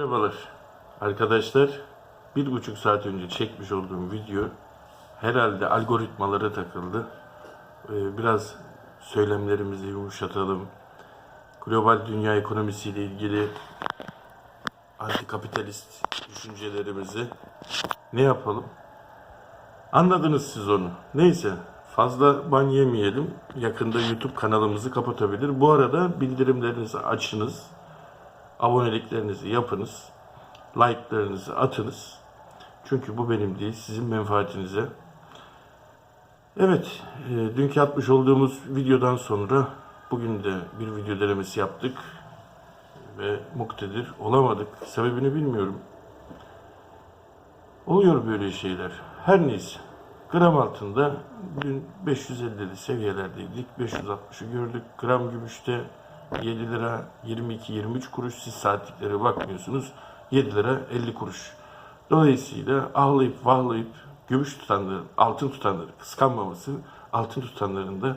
Merhabalar arkadaşlar. Bir buçuk saat önce çekmiş olduğum video herhalde algoritmalara takıldı. Ee, biraz söylemlerimizi yumuşatalım. Global dünya ekonomisiyle ilgili antikapitalist düşüncelerimizi ne yapalım? Anladınız siz onu. Neyse fazla ban yemeyelim. Yakında YouTube kanalımızı kapatabilir. Bu arada bildirimlerinizi açınız. Aboneliklerinizi yapınız. Like'larınızı atınız. Çünkü bu benim değil, sizin menfaatinize. Evet, e, dünkü atmış olduğumuz videodan sonra bugün de bir video denemesi yaptık ve muktedir olamadık. Sebebini bilmiyorum. Oluyor böyle şeyler. Her neyse. Gram altında dün 550'li seviyelerdeydik. 560'ı gördük. Gram gümüşte 7 lira 22-23 kuruş. Siz saatliklere bakmıyorsunuz. 7 lira 50 kuruş. Dolayısıyla ağlayıp vahlayıp gümüş tutanların, altın tutanları kıskanmaması, altın tutanların da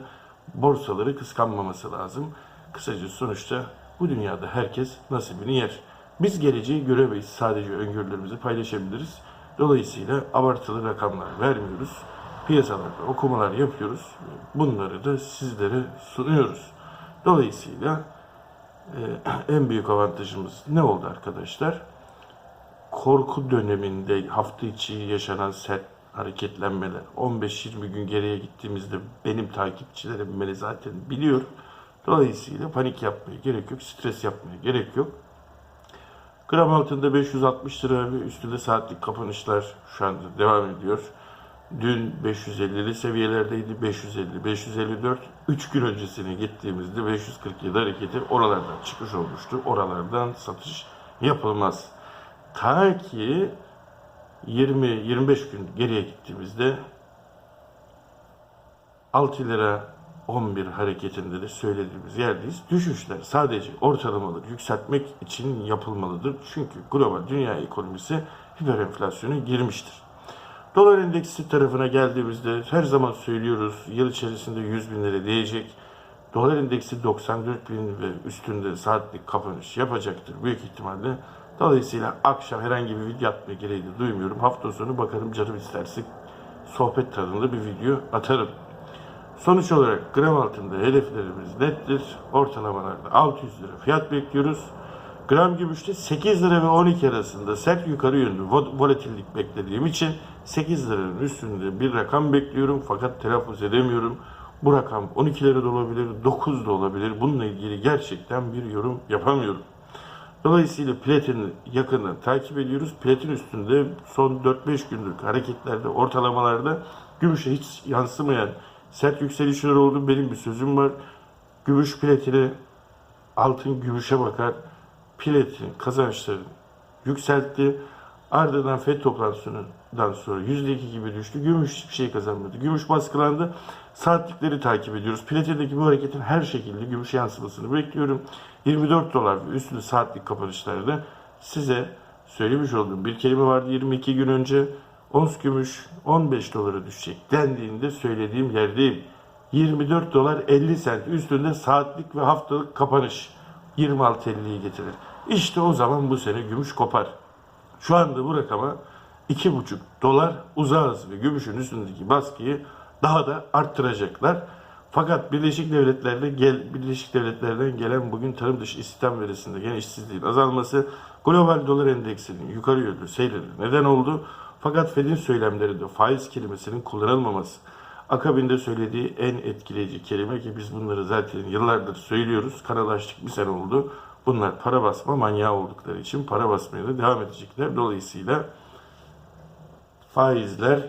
borsaları kıskanmaması lazım. Kısaca sonuçta bu dünyada herkes nasibini yer. Biz geleceği göremeyiz. Sadece öngörülerimizi paylaşabiliriz. Dolayısıyla abartılı rakamlar vermiyoruz. Piyasalarda okumalar yapıyoruz. Bunları da sizlere sunuyoruz. Dolayısıyla e, en büyük avantajımız ne oldu arkadaşlar? Korku döneminde hafta içi yaşanan sert hareketlenmeler 15-20 gün geriye gittiğimizde benim takipçilerim beni zaten biliyor. Dolayısıyla panik yapmaya gerek yok, stres yapmaya gerek yok. Gram altında 560 lira ve üstünde saatlik kapanışlar şu anda devam ediyor. Dün 550'li seviyelerdeydi. 550, 554. 3 gün öncesine gittiğimizde 547 hareketi oralardan çıkış olmuştu. Oralardan satış yapılmaz. Ta ki 20-25 gün geriye gittiğimizde 6 lira 11 hareketinde de söylediğimiz yerdeyiz. Düşüşler sadece ortalamaları yükseltmek için yapılmalıdır. Çünkü global dünya ekonomisi hiperenflasyona girmiştir. Dolar endeksi tarafına geldiğimizde her zaman söylüyoruz yıl içerisinde 100 bin lira değecek. Dolar endeksi 94 bin ve üstünde saatlik kapanış yapacaktır büyük ihtimalle. Dolayısıyla akşam herhangi bir video atmaya gereği de duymuyorum. Hafta sonu bakarım canım isterse sohbet tadında bir video atarım. Sonuç olarak gram altında hedeflerimiz nettir. Ortalamalarda 600 lira fiyat bekliyoruz. Gram gümüşte 8 lira ve 12 arasında sert yukarı yönlü vol- volatillik beklediğim için 8 liranın üstünde bir rakam bekliyorum fakat telaffuz edemiyorum. Bu rakam 12 lira da olabilir, 9 da olabilir. Bununla ilgili gerçekten bir yorum yapamıyorum. Dolayısıyla platini yakından takip ediyoruz. Platin üstünde son 4-5 günlük hareketlerde, ortalamalarda gümüşe hiç yansımayan sert yükselişler oldu. Benim bir sözüm var. Gümüş platine, altın gümüşe bakar. Platin kazançları yükseltti. Ardından FED toplantısından sonra %2 gibi düştü. Gümüş hiçbir şey kazanmadı. Gümüş baskılandı. Saatlikleri takip ediyoruz. Platindeki bu hareketin her şekilde gümüş yansımasını bekliyorum. 24 dolar ve üstünde saatlik kapanışlarda size söylemiş olduğum bir kelime vardı 22 gün önce. Ons gümüş 15 dolara düşecek dendiğinde söylediğim yerdeyim. 24 dolar 50 sent üstünde saatlik ve haftalık kapanış 26.50'yi getirir. İşte o zaman bu sene gümüş kopar. Şu anda bu rakama 2,5 dolar uzağız ve gümüşün üstündeki baskıyı daha da arttıracaklar. Fakat Birleşik Devletler'de gel Birleşik Devletler'den gelen bugün tarım dışı istihdam verisinde gene işsizliğin azalması global dolar endeksinin yukarı yönlü seyrine neden oldu. Fakat Fed'in söylemlerinde faiz kelimesinin kullanılmaması akabinde söylediği en etkileyici kelime ki biz bunları zaten yıllardır söylüyoruz. Kanalaştık bir sene oldu. Bunlar para basma manyağı oldukları için para basmaya da devam edecekler. Dolayısıyla faizler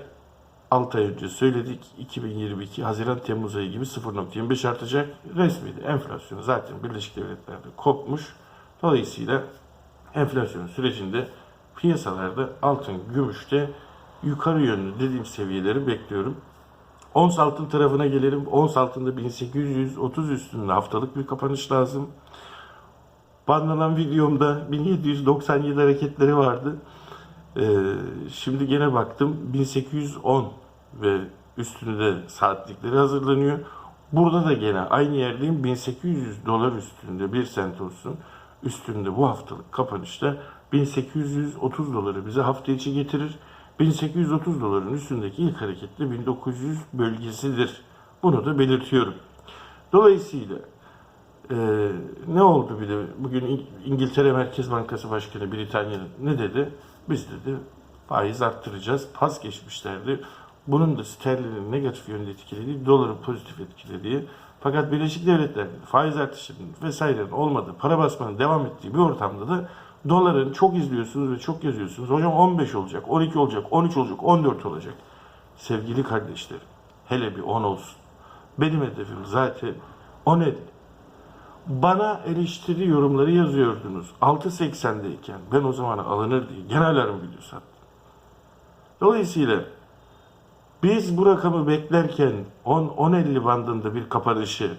6 ay önce söyledik 2022 Haziran Temmuz ayı gibi 0.25 artacak. Resmi de enflasyonu zaten Birleşik Devletler'de kopmuş. Dolayısıyla enflasyon sürecinde piyasalarda altın, gümüşte yukarı yönlü dediğim seviyeleri bekliyorum. Ons altın tarafına gelelim. Ons altında 1830 üstünde haftalık bir kapanış lazım. Banlanan videomda 1797 hareketleri vardı. Ee, şimdi gene baktım 1810 ve üstünde saatlikleri hazırlanıyor. Burada da gene aynı yerdeyim 1800 dolar üstünde bir sent olsun. Üstünde bu haftalık kapanışta 1830 doları bize hafta içi getirir. 1830 doların üstündeki ilk hareketli 1900 bölgesidir. Bunu da belirtiyorum. Dolayısıyla e, ne oldu bir de bugün İng- İngiltere Merkez Bankası Başkanı Britanya'nın ne dedi? Biz dedi faiz arttıracağız. Pas geçmişlerdi. Bunun da sterlinin negatif yönde etkilediği, doların pozitif etkilediği. Fakat Birleşik Devletler faiz artışının vesairenin olmadığı, para basmanın devam ettiği bir ortamda da doların çok izliyorsunuz ve çok yazıyorsunuz. Hocam 15 olacak, 12 olacak, 13 olacak, 14 olacak. Sevgili kardeşlerim, hele bir 10 olsun. Benim hedefim zaten o nedir? Bana eleştiri yorumları yazıyordunuz. 6.80'deyken ben o zaman alınır diye genel alarm attım. Dolayısıyla biz bu rakamı beklerken 10-10.50 bandında bir kapanışı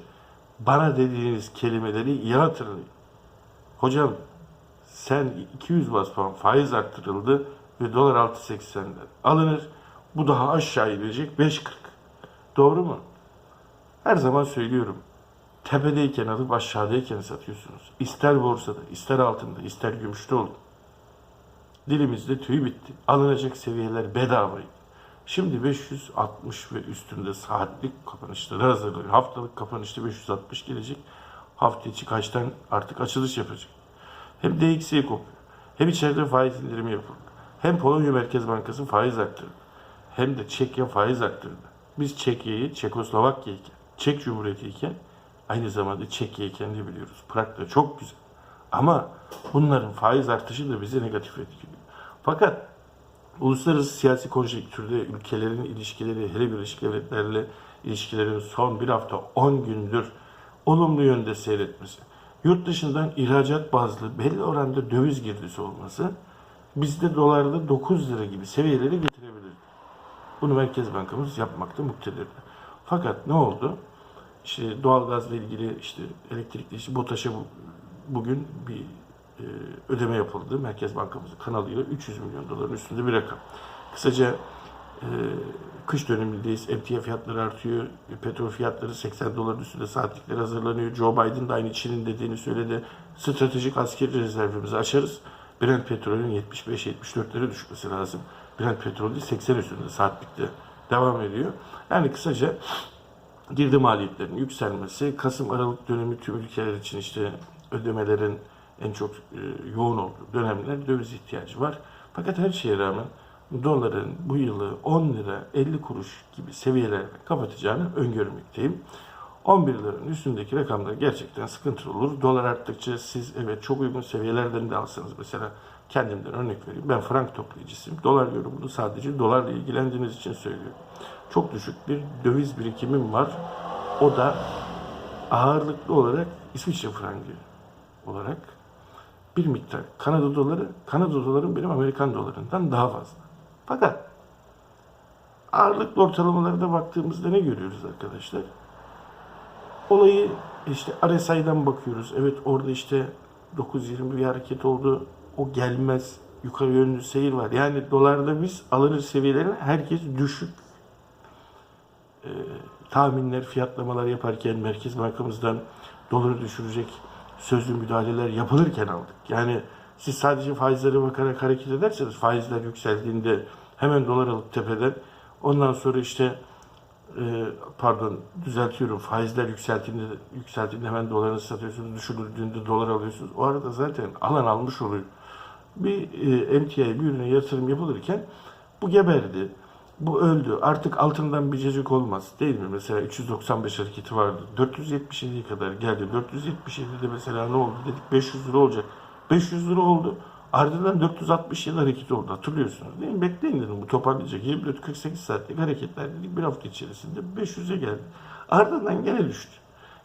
bana dediğiniz kelimeleri iyi hatırlayın. Hocam sen 200 bas puan faiz arttırıldı ve dolar 6.80'den alınır. Bu daha aşağı inecek 5.40. Doğru mu? Her zaman söylüyorum. Tepedeyken alıp aşağıdayken satıyorsunuz. İster borsada, ister altında, ister gümüşte olun. Dilimizde tüy bitti. Alınacak seviyeler bedavaydı. Şimdi 560 ve üstünde saatlik kapanışları hazırlanıyor. Haftalık kapanışta 560 gelecek. Hafta içi kaçtan artık açılış yapacak. Hem DXY kopuyor. Hem içeride faiz indirimi yapıldı. Hem Polonya Merkez Bankası faiz arttırdı. Hem de Çekya faiz arttırdı. Biz Çekya'yı Çekoslovakya'yken, Çek Cumhuriyeti iken aynı zamanda Çekya'yken de biliyoruz. Prag da çok güzel. Ama bunların faiz artışı da bizi negatif etkiliyor. Fakat uluslararası siyasi konjonktürde ülkelerin ilişkileri, hele Birleşik Devletler'le ilişkilerin son bir hafta 10 gündür olumlu yönde seyretmesi, yurt dışından ihracat bazlı belli oranda döviz girdisi olması bizde dolarda 9 lira gibi seviyeleri getirebilir. Bunu Merkez Bankamız yapmakta muktedirdi. Fakat ne oldu? İşte doğalgazla ilgili işte elektrikli işte BOTAŞ'a bu- bugün bir e, ödeme yapıldı. Merkez Bankamızın kanalıyla 300 milyon doların üstünde bir rakam. Kısaca e, kış dönemindeyiz. Emtia fiyatları artıyor. Petrol fiyatları 80 doların üstünde saatlikleri hazırlanıyor. Joe Biden da aynı Çin'in dediğini söyledi. Stratejik askeri rezervimizi açarız. Brent petrolün 75-74'lere düşmesi lazım. Brent petrol değil 80 üstünde saatlikte devam ediyor. Yani kısaca girdi maliyetlerinin yükselmesi, Kasım-Aralık dönemi tüm ülkeler için işte ödemelerin en çok e, yoğun olduğu dönemler döviz ihtiyacı var. Fakat her şeye rağmen doların bu yılı 10 lira 50 kuruş gibi seviyelerden kapatacağını öngörmekteyim. 11 liranın üstündeki rakamlar gerçekten sıkıntılı olur. Dolar arttıkça siz evet çok uygun seviyelerden de alsanız mesela kendimden örnek vereyim. Ben frank toplayıcısıyım. Dolar yorumunu sadece dolarla ilgilendiğiniz için söylüyorum. Çok düşük bir döviz birikimim var. O da ağırlıklı olarak İsviçre frangı olarak bir miktar Kanada doları, Kanada dolarım benim Amerikan dolarından daha fazla. Fakat ağırlıklı ortalamalarda baktığımızda ne görüyoruz arkadaşlar? Olayı işte RSI'den bakıyoruz. Evet orada işte 9.20 bir hareket oldu. O gelmez. Yukarı yönlü seyir var. Yani dolarda biz alınır seviyelerine herkes düşük e, tahminler, fiyatlamalar yaparken Merkez Bankamızdan doları düşürecek sözlü müdahaleler yapılırken aldık. Yani siz sadece faizlere bakarak hareket ederseniz faizler yükseldiğinde hemen dolar alıp tepeden ondan sonra işte e, pardon düzeltiyorum faizler yükseldiğinde yükseldiğinde hemen doları satıyorsunuz düşürüldüğünde dolar alıyorsunuz. O arada zaten alan almış oluyor. Bir e, MTI bir ürüne yatırım yapılırken bu geberdi. Bu öldü. Artık altından bir cacık olmaz. Değil mi? Mesela 395 hareketi vardı. 477'ye kadar geldi. 477'de mesela ne oldu dedik 500 lira olacak. 500 lira oldu. Ardından 467 hareketi oldu. Hatırlıyorsunuz değil mi? Bekleyin dedim bu toparlayacak. 24-48 saatlik hareketler dedik bir hafta içerisinde 500'e geldi. Ardından gene düştü.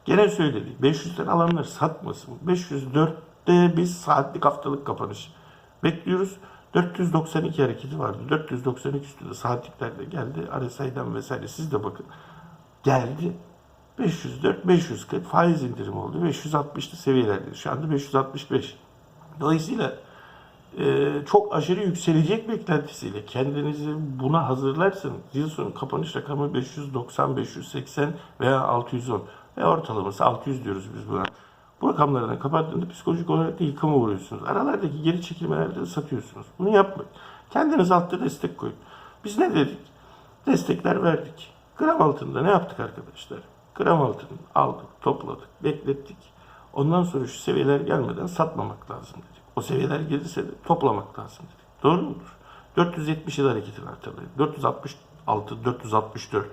Gene söyledik. 500'den alanlar satmasın. 504'te biz saatlik haftalık kapanış bekliyoruz. 492 hareketi vardı. 492 üstünde saatliklerde geldi. RSI'den vesaire siz de bakın. Geldi. 504, 540 faiz indirim oldu. 560'lı seviyelerde. Şu anda 565. Dolayısıyla e, çok aşırı yükselecek beklentisiyle kendinizi buna hazırlarsanız yıl sonu kapanış rakamı 590, 580 veya 610 ve ortalaması 600 diyoruz biz buna. Bu rakamlardan kapattığında psikolojik olarak da yıkıma uğruyorsunuz. Aralardaki geri çekilmelerde de satıyorsunuz. Bunu yapmayın. Kendiniz altta destek koyun. Biz ne dedik? Destekler verdik. Gram altında ne yaptık arkadaşlar? Gram altını aldık, topladık, beklettik. Ondan sonra şu seviyeler gelmeden satmamak lazım dedik. O seviyeler gelirse de toplamak lazım dedik. Doğru mudur? 477 hareketin hatırlayın. 466, 464.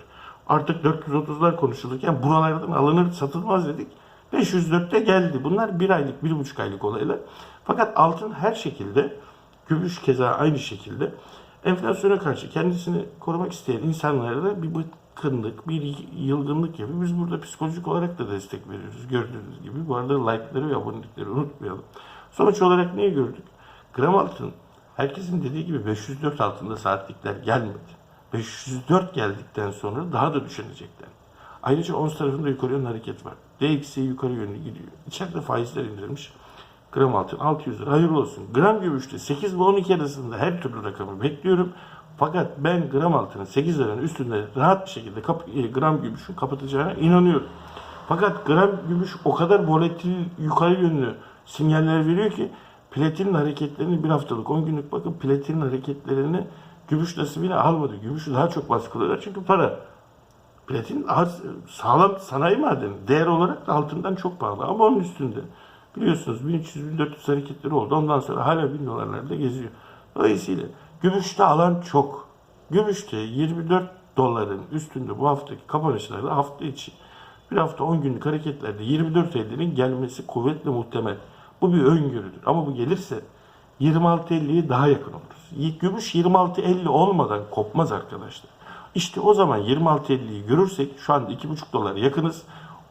Artık 430'lar konuşulurken buralardan alınır satılmaz dedik. 504'te geldi. Bunlar bir aylık, bir buçuk aylık olaylar. Fakat altın her şekilde, gümüş keza aynı şekilde enflasyona karşı kendisini korumak isteyen insanlara da bir bıkkınlık, bir yılgınlık yapıyor. Biz burada psikolojik olarak da destek veriyoruz gördüğünüz gibi. Bu arada like'ları ve abonelikleri unutmayalım. Sonuç olarak neyi gördük? Gram altın herkesin dediği gibi 504 altında saatlikler gelmedi. 504 geldikten sonra daha da düşünecekler. Ayrıca ons tarafında yukarı yönlü hareket var. DXY yukarı yönlü gidiyor. İçeride faizler indirilmiş. Gram altın 600 lira. Hayırlı olsun. Gram gümüşte 8 ve 12 arasında her türlü rakamı bekliyorum. Fakat ben gram altının 8 liranın üstünde rahat bir şekilde kap- e, gram gümüşün kapatacağına inanıyorum. Fakat gram gümüş o kadar volatil yukarı yönlü sinyaller veriyor ki platinin hareketlerini bir haftalık 10 günlük bakın platinin hareketlerini gümüş nasibini almadı. Gümüşü daha çok baskılıyorlar çünkü para. Platin az, sağlam sanayi madeni. Değer olarak da altından çok pahalı ama onun üstünde. Biliyorsunuz 1300-1400 hareketleri oldu. Ondan sonra hala 1000 dolarlarda geziyor. Dolayısıyla gümüşte alan çok. Gümüşte 24 doların üstünde bu haftaki kapanışlarda hafta içi bir hafta 10 günlük hareketlerde 24.50'nin gelmesi kuvvetle muhtemel. Bu bir öngörüdür. Ama bu gelirse 26.50'ye daha yakın oluruz. Gümüş 26.50 olmadan kopmaz arkadaşlar. İşte o zaman 26.50'yi görürsek şu anda 2,5 dolar yakınız.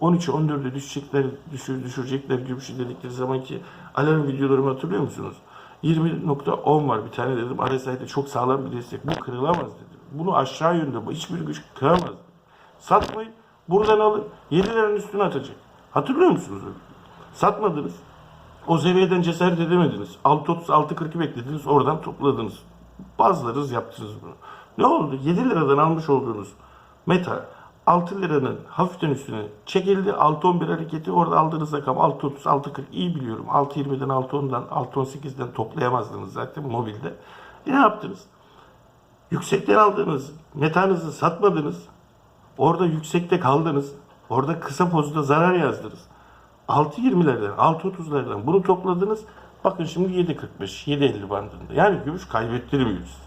13'e 14'e düşecekler, düşür, düşürecekler gümüşü dedikleri zamanki alarm videolarımı hatırlıyor musunuz? 20.10 var bir tane dedim. RSI'de çok sağlam bir destek. Bu kırılamaz dedim. Bunu aşağı yönde hiçbir güç kıramaz. Satmayın. Buradan alın. 7 liranın üstüne atacak. Hatırlıyor musunuz? Satmadınız. O seviyeden cesaret edemediniz. 6.30, 6.40'ı beklediniz. Oradan topladınız. Bazılarınız yaptınız bunu. Ne oldu? 7 liradan almış olduğunuz meta 6 liranın hafiften üstüne çekildi. 6.11 hareketi orada aldığınız rakam 6.30, 6.40 iyi biliyorum. 6.20'den 6.10'dan 6.18'den toplayamazdınız zaten mobilde. E ne yaptınız? Yüksekten aldığınız metanızı satmadınız. Orada yüksekte kaldınız. Orada kısa pozda zarar yazdınız. 6.20'lerden, 6.30'lardan bunu topladınız. Bakın şimdi 7.45, 7.50 bandında. Yani gümüş kaybettirmiyoruz.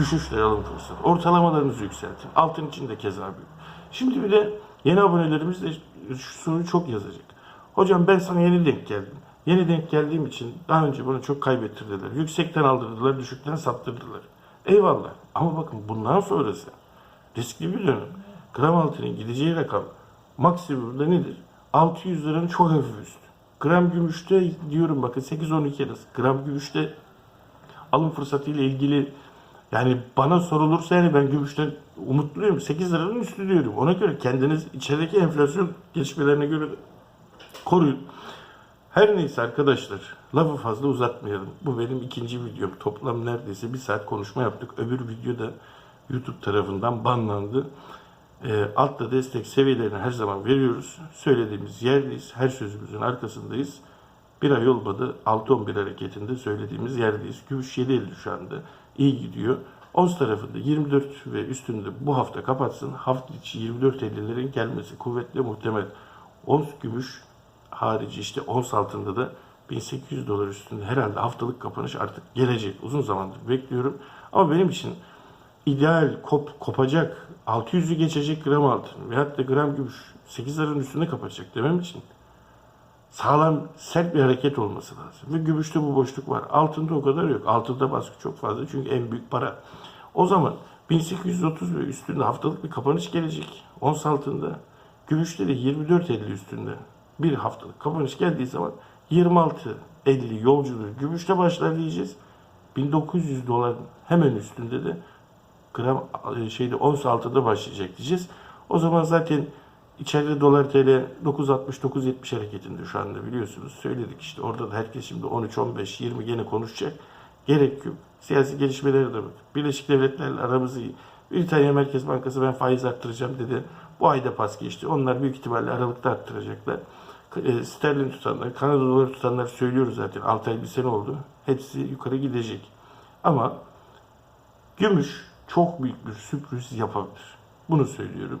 Düşüşler alın fırsat. Ortalamalarınızı yükseltin. Altın için de keza büyük. Şimdi bir de yeni abonelerimiz de şu soruyu çok yazacak. Hocam ben sana yeni denk geldim. Yeni denk geldiğim için daha önce bana çok kaybettirdiler. Yüksekten aldırdılar, düşükten sattırdılar. Eyvallah. Ama bakın bundan sonrası riskli bir dönem. Gram altının gideceği rakam maksimumda nedir? 600 liranın çok hafif üstü. Gram gümüşte diyorum bakın 8-12 arası. Gram gümüşte alım fırsatı ile ilgili yani bana sorulursa yani ben gümüşten umutluyum. 8 liranın üstü diyorum. Ona göre kendiniz içerideki enflasyon gelişmelerine göre koruyun. Her neyse arkadaşlar lafı fazla uzatmayalım. Bu benim ikinci videom. Toplam neredeyse bir saat konuşma yaptık. Öbür videoda YouTube tarafından banlandı. E, altta destek seviyelerini her zaman veriyoruz. Söylediğimiz yerdeyiz. Her sözümüzün arkasındayız. Bir ay olmadı. 6-11 hareketinde söylediğimiz yerdeyiz. Gümüş 7.50 şu anda. iyi gidiyor. Ons tarafında 24 ve üstünde bu hafta kapatsın. Hafta içi 24.50'lerin gelmesi kuvvetli muhtemel. Ons gümüş harici işte ons altında da 1800 dolar üstünde herhalde haftalık kapanış artık gelecek. Uzun zamandır bekliyorum. Ama benim için ideal kop, kopacak 600'ü geçecek gram altın veyahut da gram gümüş 8 liranın üstünde kapatacak demem için sağlam sert bir hareket olması lazım. Ve gümüşte bu boşluk var. Altında o kadar yok. Altında baskı çok fazla çünkü en büyük para. O zaman 1830 ve üstünde haftalık bir kapanış gelecek. Ons altında. Gümüşte de 24.50 üstünde bir haftalık kapanış geldiği zaman 26.50 yolculuğu gümüşte başlar diyeceğiz. 1900 dolar hemen üstünde de gram e, şeyde ons altında başlayacak diyeceğiz. O zaman zaten içeride dolar TL 9.60-9.70 hareketinde şu anda biliyorsunuz. Söyledik işte orada da herkes şimdi 13, 15, 20 gene konuşacak. Gerek yok. Siyasi gelişmelere de bak. Birleşik Devletler'le aramız iyi. Britanya Merkez Bankası ben faiz arttıracağım dedi. Bu ayda pas geçti. Onlar büyük ihtimalle Aralık'ta arttıracaklar. e, sterlin tutanlar, Kanada doları tutanlar söylüyoruz zaten. 6 ay bir sene oldu. Hepsi yukarı gidecek. Ama gümüş çok büyük bir sürpriz yapabilir. Bunu söylüyorum.